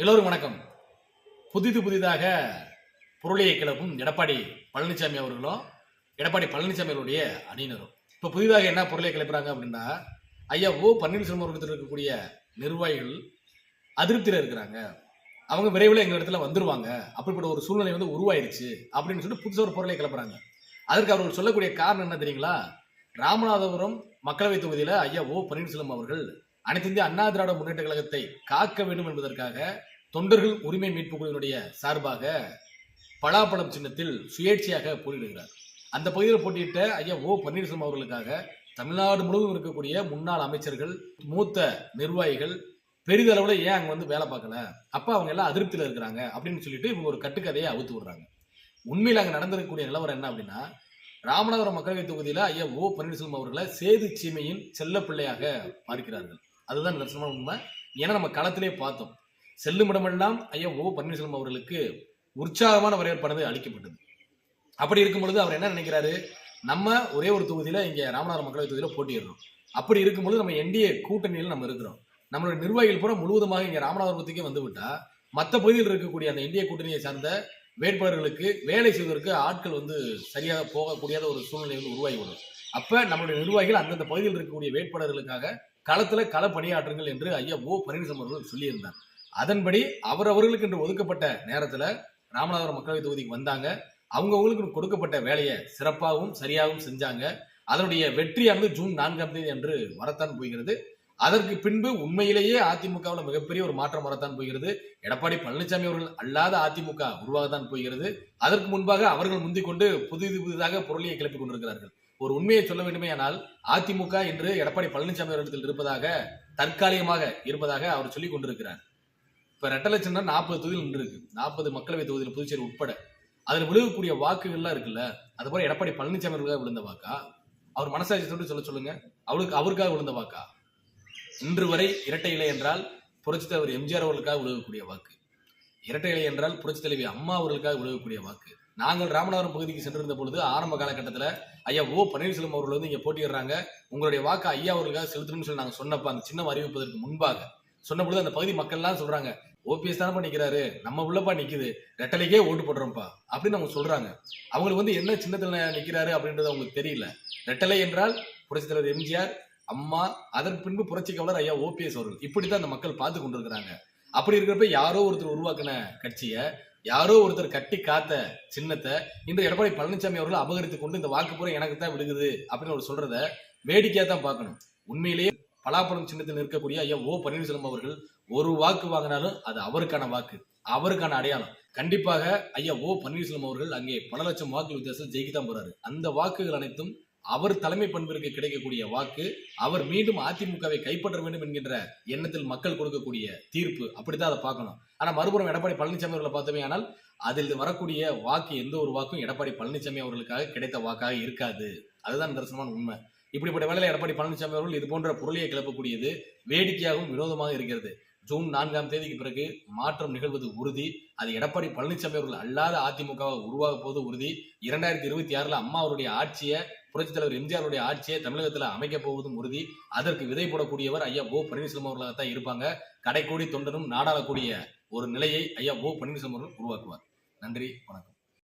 எல்லோரும் வணக்கம். புதிது புதிதாக பொருளையை கிளப்பும் எடப்பாடி பழனிசாமி அவர்களும் எடப்பாடி பழனிசாமி அவருடைய அணியினரும் இப்போ புதிதாக என்ன பொருளை கிளப்புறாங்க அப்படின்னா ஐயா ஓ பன்னீர்செல்வம் அவர்களிடத்தில் இருக்கக்கூடிய நிர்வாகிகள் அதிருப்தியில் இருக்கிறாங்க. அவங்க விரைவில் எங்கள் இடத்துல வந்துருவாங்க. அப்படிப்பட்ட ஒரு சூழ்நிலை வந்து உருவாயிருச்சு அப்படின்னு சொல்லிட்டு புதுசாக ஒரு பொருளை கிளப்புறாங்க. அதற்கு அவர்கள் சொல்லக்கூடிய காரணம் என்ன தெரியுங்களா? ராமநாதபுரம் மக்களவைத் தொகுதியில் ஐயா ஓ பன்னீர்செல்வம் அவர்கள் அனைத்து இந்திய அண்ணா திராவிட முன்னேற்ற கழகத்தை காக்க வேண்டும் என்பதற்காக தொண்டர்கள் உரிமை மீட்பு குழுவினுடைய சார்பாக பலாப்பழம் சின்னத்தில் சுயேட்சையாக போட்டியிடுகிறார் அந்த பகுதியில் போட்டியிட்ட ஐயா ஓ பன்னீர்செல்வம் அவர்களுக்காக தமிழ்நாடு முழுவதும் இருக்கக்கூடிய முன்னாள் அமைச்சர்கள் மூத்த நிர்வாகிகள் பெரிதளவில் ஏன் அங்கே வந்து வேலை பார்க்கல? அப்போ அவங்க எல்லாம் அதிருப்தியில் இருக்கிறாங்க அப்படின்னு சொல்லிட்டு இவங்க ஒரு கட்டுக்கதையை அவுத்து விடுறாங்க. உண்மையில் அங்கே நடந்திருக்கக்கூடிய நிலவரம் என்ன அப்படின்னா ராமநாதபுரம் மக்களவைத் தொகுதியில் ஐயா ஓ பன்னீர்செல்வம் அவர்களை சேது சீமையின் செல்ல பிள்ளையாக பார்க்கிறார்கள். அதுதான் நிதர்சனமான உண்மை. ஏன்னா நம்ம களத்திலே பார்த்தோம். செல்லுமிடமெல்லாம் ஐயா ஓ பன்னீர்செல்வம் அவர்களுக்கு உற்சாகமான வரவேற்பானது அளிக்கப்பட்டது. அப்படி இருக்கும் பொழுது அவர் என்ன நினைக்கிறாரு? நம்ம ஒரே ஒரு தொகுதியில இங்க ராமநாதர் மக்களவை தொகுதியில போட்டியிடுறோம். அப்படி இருக்கும்பொழுது நம்ம என்டிஏ கூட்டணியில் நம்ம இருக்கிறோம். நம்மளுடைய நிர்வாகிகள் பூரா முழுவதுமாக இங்க ராமநாதபுரத்துக்கே வந்துவிட்டா மற்ற பகுதியில் இருக்கக்கூடிய அந்த இந்திய கூட்டணியை சார்ந்த வேட்பாளர்களுக்கு வேலை செய்வதற்கு ஆட்கள் வந்து சரியாக போகக்கூடிய ஒரு சூழ்நிலை வந்து உருவாகி வரும் அப்ப நம்மளுடைய நிர்வாகிகள் அந்தந்த பகுதியில் இருக்கக்கூடிய வேட்பாளர்களுக்காக களத்துல கள பணியாற்றுங்கள் என்று ஐயா ஓ பன்னீர்செல்வம் அவர்கள் சொல்லியிருந்தார். அதன்படி அவர் அவர்களுக்கு என்று ஒதுக்கப்பட்ட நேரத்துல ராமநாதபுரம் மக்களவை தொகுதிக்கு வந்தாங்க. அவங்கவுங்களுக்கு கொடுக்கப்பட்ட வேலையை சிறப்பாகவும் சரியாகவும் செஞ்சாங்க. அதனுடைய வெற்றியானது ஜூன் நான்காம் தேதி அன்று வரத்தான் போகிறது. அதற்கு பின்பு உண்மையிலேயே அதிமுகவில் மிகப்பெரிய ஒரு மாற்றம் வரத்தான் போகிறது. எடப்பாடி பழனிசாமி அவர்கள் அல்லாத அதிமுக உருவாகத்தான் போகிறது. அதற்கு முன்பாக அவர்கள் முந்திக் கொண்டு புதிது புதிதாக பொருளியை கிளப்பிக் கொண்டிருக்கிறார்கள். ஒரு உண்மையை சொல்ல வேண்டுமேயானால் அதிமுக என்று எடப்பாடி பழனிசாமி அவர்களிடத்தில் இருப்பதாக தற்காலிகமாக இருப்பதாக அவர் சொல்லிக் கொண்டிருக்கிறார். இப்ப ரெட்டலை நாற்பது தொகுதியில் நின்று இருக்கு நாற்பது மக்களவை தொகுதியில் புதுச்சேரி உட்பட. அதில் விழுகக்கூடிய வாக்குகள்லாம் இருக்குல்ல அது போல எடப்பாடி பழனிசாமி அவர்களுக்காக விழுந்த வாக்கா? அவர் மனசாட்சி தொட்டு சொல்ல சொல்லுங்க. அவருக்கு அவருக்காக விழுந்த வாக்கா? இன்று வரை இரட்டை இலை என்றால் புரட்சி தலைவர் எம்ஜிஆர் அவர்களுக்காக விழுகக்கூடிய வாக்கு. இரட்டை இலை என்றால் புரட்சி தலைவி அம்மா அவர்களுக்காக விழுகக்கூடிய வாக்கு. நாங்கள் ராமநாதபுரம் பகுதிக்கு சென்றிருந்த பொழுது ஆரம்ப காலகட்டத்தில் ஐயா ஓ பன்னீர்செல்வம் அவர்கள் வந்து இங்கே போட்டிடுறாங்க உங்களுடைய வாக்கு ஐயா அவர்களுக்காக செலுத்தணும்னு சொல்லி நாங்கள் சொன்னப்ப அந்த சின்னம் அறிவிப்பதற்கு முன்பாக சொன்ன பொழுது அந்த பகுதி மக்கள்லாம் சொல்றாங்க ஓபிஎஸ் தானப்பா நிற்கிறாரு நம்ம உள்ளப்பா நிற்குது ரெட்டலைக்கே ஓட்டு போடுறோம்ப்பா அப்படின்னு அவங்க சொல்றாங்க. அவங்களுக்கு வந்து என்ன சின்னத்தில் நிற்கிறாரு அப்படின்றது அவங்களுக்கு தெரியல. ரெட்டலை என்றால் புரட்சித் தலைவர் எம்ஜிஆர் அம்மா அதன் பின்பு புரட்சி கவலர் ஐயா ஓபிஎஸ் அவர்கள். இப்படித்தான் அந்த மக்கள் பார்த்து கொண்டிருக்கிறாங்க. அப்படி இருக்கிறப்ப யாரோ ஒருத்தர் உருவாக்கின கட்சியை யாரோ ஒருத்தர் கட்டி காத்த சின்னத்தை இன்று எடப்பாடி பழனிசாமி அவர்கள் அபகரித்து கொண்டு இந்த வாக்குப்புறம் எனக்கு தான் விடுகுது அப்படின்னு அவர் சொல்றத வேடிக்கையா தான் பார்க்கணும். உண்மையிலேயே பலாப்பழம் சின்னத்தில் நிற்கக்கூடிய ஐயா ஓ பன்னீர்செல்வம் அவர்கள் ஒரு வாக்கு வாங்கினாலும் அது அவருக்கான வாக்கு அவருக்கான அடையாளம். கண்டிப்பாக ஐயா ஓ பன்னீர்செல்வம் அவர்கள் அங்கே பல லட்சம் வாக்கு வித்தியாசத்தில் ஜெயிக்கத்தான் போறாரு. அந்த வாக்குகள் அனைத்தும் அவர் தலைமை பண்பிற்கு கிடைக்கக்கூடிய வாக்கு அவர் மீண்டும் அதிமுகவை கைப்பற்ற வேண்டும் என்கின்ற எண்ணத்தில் மக்கள் கொடுக்கக்கூடிய தீர்ப்பு அப்படித்தான் அதை பார்க்கணும். ஆனா மறுபுறம் எடப்பாடி பழனிசாமி அவர்களை பார்த்தோமே ஆனால் அதில் வரக்கூடிய வாக்கு எந்த ஒரு வாக்கும் எடப்பாடி பழனிசாமி அவர்களுக்காக கிடைத்த வாக்காக இருக்காது. அதுதான் நிதர்சனமான உண்மை. இப்படிப்பட்ட வேலையில் எடப்பாடி பழனிசாமி அவர்கள் இது போன்ற பொருளியை கிளப்பக்கூடியது வேடிக்கையாகவும் வினோதமாக இருக்கிறது. ஜூன் நான்காம் தேதிக்கு பிறகு மாற்றம் நிகழ்வது உறுதி. அது எடப்பாடி பழனிசாமி அவர்கள் அல்லாத அதிமுக உருவாக போது உறுதி. இரண்டாயிரத்தி இருபத்தி ஆறுல அம்மா அவருடைய ஆட்சியை புரட்சித் தலைவர் எம்ஜிஆருடைய ஆட்சியை தமிழகத்தில் அமைக்க போவதும் உறுதி. அதற்கு விதை போடக்கூடியவர் ஐயா ஓ பன்னீர்செல்வம் அவர்களாகத்தான் இருப்பாங்க. கடைக்கோடி தொண்டனும் நாடாளக்கூடிய ஒரு நிலையை ஐயா ஓ பன்னீர்செல்வம் அவர்கள் உருவாக்குவார். நன்றி வணக்கம்.